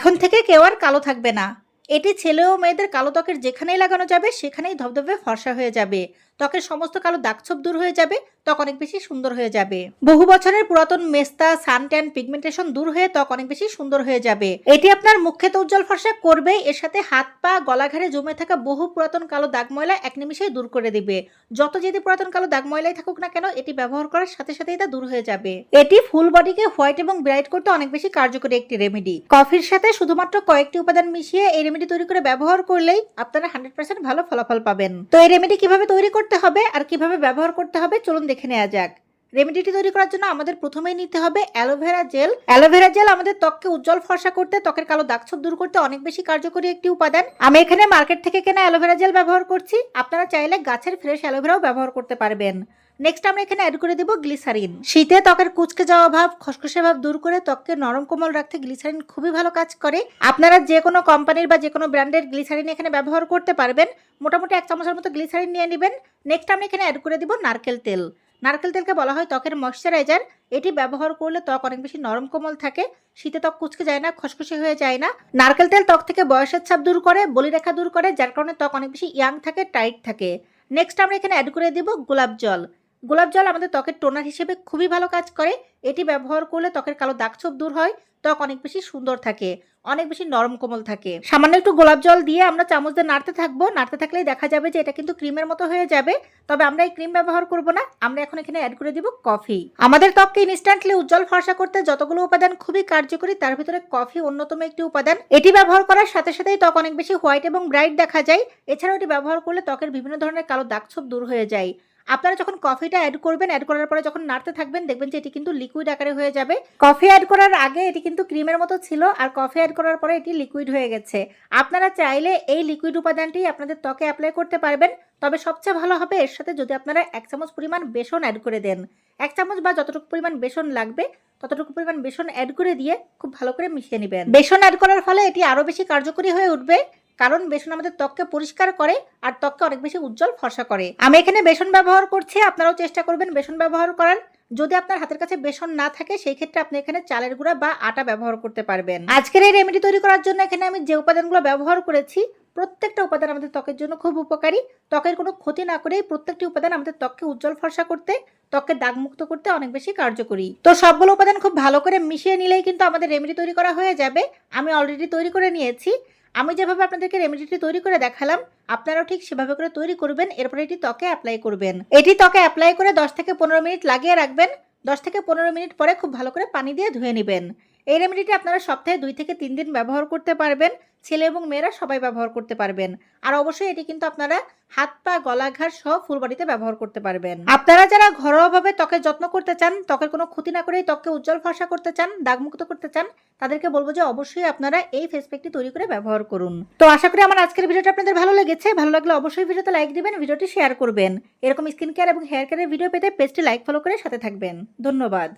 এখন থেকে কেউ আর কালো থাকবে না। এটি ছেলে ও মেয়েদের কালো ত্বকের যেখানেই লাগানো যাবে, সেখানেই ধবধবে, ফর্সা হয়ে যাবে। ত্বকের সমস্ত কালো দাগছোপ দূর হয়ে যাবে, ত্বক অনেক বেশি সুন্দর হয়ে যাবে। বহু বছরের পুরাতন মেস্তা, সানট্যান, পিগমেন্টেশন দূর হয়ে ত্বক অনেক বেশি সুন্দর হয়ে যাবে। এটি আপনার মুখে তো উজ্জ্বল ফর্সা করবে, এর সাথে হাত পা, গলা ঘাড়ে জমে থাকা বহু পুরাতন কালো দাগ ময়লা এক নিমিষেই দূর করে দিবে। যত যদি পুরাতন কালো দাগ ময়লাই থাকুক না কেন, এটি ব্যবহার করার সাথে সাথেই তা দূর হয়ে যাবে। এটি ফুল বডিকে হোয়াইট এবং ব্রাইট করতে অনেক বেশি কার্যকরী একটি রেমেডি। কফির সাথে শুধুমাত্র কয়েকটি উপাদান মিশিয়ে এই রেমেডি তৈরি করে ব্যবহার করলেই আপনারা হান্ড্রেড পার্সেন্ট ভালো ফলাফল পাবেন। তো এই রেমেডি কীভাবে তৈরি করতে হবে আর কীভাবে ব্যবহার করতে হবে চলুন দেখে নেওয়া যাক। রেমেডিটি তৈরি করার জন্য আমাদের প্রথমেই নিতে হবে অ্যালোভেরা জেল অ্যালোভেরা জেল আমাদের ত্বককে উজ্জ্বল ফর্সা করতে, ত্বকের কালো দাগছোপ দূর করতে অনেক বেশি কার্যকরী একটি উপাদান। আমি এখানে মার্কেট থেকে কেনা অ্যালোভেরা জেল ব্যবহার করছি। আপনারা চাইলে গাছের ফ্রেশ অ্যালোভেরাও ব্যবহার করতে পারবেন। নেক্সট আমরা এখানে অ্যাড করে দেব গ্লিসারিন শীতে ত্বকের কুচকে যাওয়া ভাব, খসখসে ভাব দূর করে ত্বককে নরম কোমল রাখতে গ্লিসারিন খুবই ভালো কাজ করে। আপনারা যে কোনো কোম্পানির বা যে কোনো ব্র্যান্ডের গ্লিসারিন এখানে ব্যবহার করতে পারবেন। মোটামুটি এক চামচের মতো গ্লিসারিন নিয়ে নেবেন। নেক্সট আমরা এখানে অ্যাড করে দিব নারকেল তেল। নারকেল তেলকে বলা হয় ত্বকের ময়শ্চারাইজার এটি ব্যবহার করলে ত্বক অনেক বেশি নরম কোমল থাকে। শীতে ত্বক কুচকে যায় না, খসখসে হয়ে যায় না। নারকেল তেল ত্বক থেকে বয়সের ছাপ দূর করে, বলিরেখা দূর করে, যার কারণে ত্বক অনেক বেশি ইয়াং থাকে টাইট থাকে। নেক্সট আমরা এখানে অ্যাড করে দিব গোলাপ জল। গোলাপ জল আমাদের ত্বকের টোনার হিসেবে খুবই ভালো কাজ করে। এটি ব্যবহার করলে ত্বকের কালো দাগছোপ দূর হয়, ত্বক অনেক বেশি সুন্দর থাকে, অনেক বেশি নরম কোমল থাকে। সামান্য একটু গোলাপ জল দিয়ে আমরা চামচ দিয়ে নাড়তে থাকব। নাড়তে থাকলেই দেখা যাবে যে এটা কিন্তু ক্রিমের মতো হয়ে যাবে। তবে আমরা এই ক্রিম ব্যবহার করব না, আমরা এখন এখানে অ্যাড করে দিব কফি। আমাদের ত্বককে ইনস্ট্যান্টলি উজ্জ্বল ফর্সা করতে যতগুলো উপাদান খুবই কার্যকরী, তার ভিতরে কফি অন্যতম একটি উপাদান। এটি ব্যবহার করার সাথে সাথেই ত্বক অনেক বেশি হোয়াইট এবং ব্রাইট দেখা যায়। এছাড়াও এটি ব্যবহার করলে ত্বকের বিভিন্ন ধরনের কালো দাগছোপ দূর হয়ে যায়। আপনারা যখন কফিটা অ্যাড করবেন অ্যাড করার পরে যখন নাড়তে থাকবেন, দেখবেন যে এটি কিন্তু লিকুইড আকারে হয়ে যাবে। কফি অ্যাড করার আগে এটি কিন্তু ক্রিমের মতো ছিল আর কফি অ্যাড করার পরে এটি লিকুইড হয়ে গেছে। আপনারা চাইলে এই লিকুইড উপাদানটি আপনাদের ত্বকে অ্যাপ্লাই করতে পারবেন, তবে সবচেয়ে ভালো হবে এর সাথে যদি আপনারা এক চামচ পরিমাণ বেসন অ্যাড করে দেন। এক চামচ বা যতটুকু পরিমাণ বেসন লাগবে, ততটুকু পরিমাণ বেসন অ্যাড করে দিয়ে খুব ভালো করে মিশিয়ে নেবেন। বেসন অ্যাড করার ফলে এটি আরও বেশি কার্যকরী হয়ে উঠবে। কারণ বেসন আমাদের ত্বককে পরিষ্কার করে আর ত্বককে অনেক বেশি উজ্জ্বল ফর্সা করে। আমি এখানে বেসন ব্যবহার করছি, আপনারাও চেষ্টা করবেন বেসন ব্যবহার করার। যদি আপনার হাতের কাছে বেসন না থাকে, সেই ক্ষেত্রে আপনি এখানে চালের গুঁড়া বা আটা ব্যবহার করতে পারবেন। আজকের এই রেমেডি তৈরি করার জন্য এখানে আমি যে উপাদানগুলো ব্যবহার করেছি, প্রত্যেকটা উপাদান আমাদের ত্বকের জন্য খুব উপকারী। ত্বকের কোনো ক্ষতি না করে প্রত্যেকটি উপাদান আমাদের ত্বককে উজ্জ্বল ফর্সা করতে, ত্বককে দাগমুক্ত করতে অনেক বেশি কার্যকরী। তো সবগুলো উপাদান খুব ভালো করে মিশিয়ে নিলেই কিন্তু আমাদের রেমেডি তৈরি করা হয়ে যাবে। আমি অলরেডি তৈরি করে নিয়েছি। আমি যেভাবে আপনাদেরকে রেমেডিটি তৈরি করে দেখালাম, আপনারাও ঠিক সেভাবে করে তৈরি করবেন, এরপরে এটি ত্বকে অ্যাপ্লাই করবেন। এটি ত্বকে অ্যাপ্লাই করে দশ থেকে পনেরো মিনিট লাগিয়ে রাখবেন, দশ থেকে পনেরো মিনিট পরে খুব ভালো করে পানি দিয়ে ধুয়ে নেবেন। এই রেমেডিটি আপনারা সপ্তাহে দুই থেকে তিন দিন ব্যবহার করতে পারবেন। ছেলে এবং মেয়েরা সবাই ব্যবহার করতে পারবেন। আর অবশ্যই এটি কিন্তু আপনারা হাত, পা, গলা ঘাট সহ ফুল বডিতে ব্যবহার করতে পারবেন। আপনারা যারা ঘরোয়াভাবে ত্বকের যত্ন করতে চান, ত্বকের কোনো ক্ষতি না করেই ত্বককে উজ্জ্বল ফর্সা করতে চান, দাগমুক্ত করতে চান, তাদেরকে বলব যে অবশ্যই আপনারা এই ফেস প্যাকটি তৈরি করে ব্যবহার করুন। তো আশা করি আমার আজকের ভিডিওটা আপনাদের ভালো লেগেছে। ভালো লাগলে অবশ্যই ভিডিওতে লাইক দিবেন, ভিডিওটি শেয়ার করবেন। এরকম স্কিন কেয়ার এবং হেয়ার কেয়ারের ভিডিও পেতে পেজটি লাইক ফলো করে সাথে থাকবেন। ধন্যবাদ।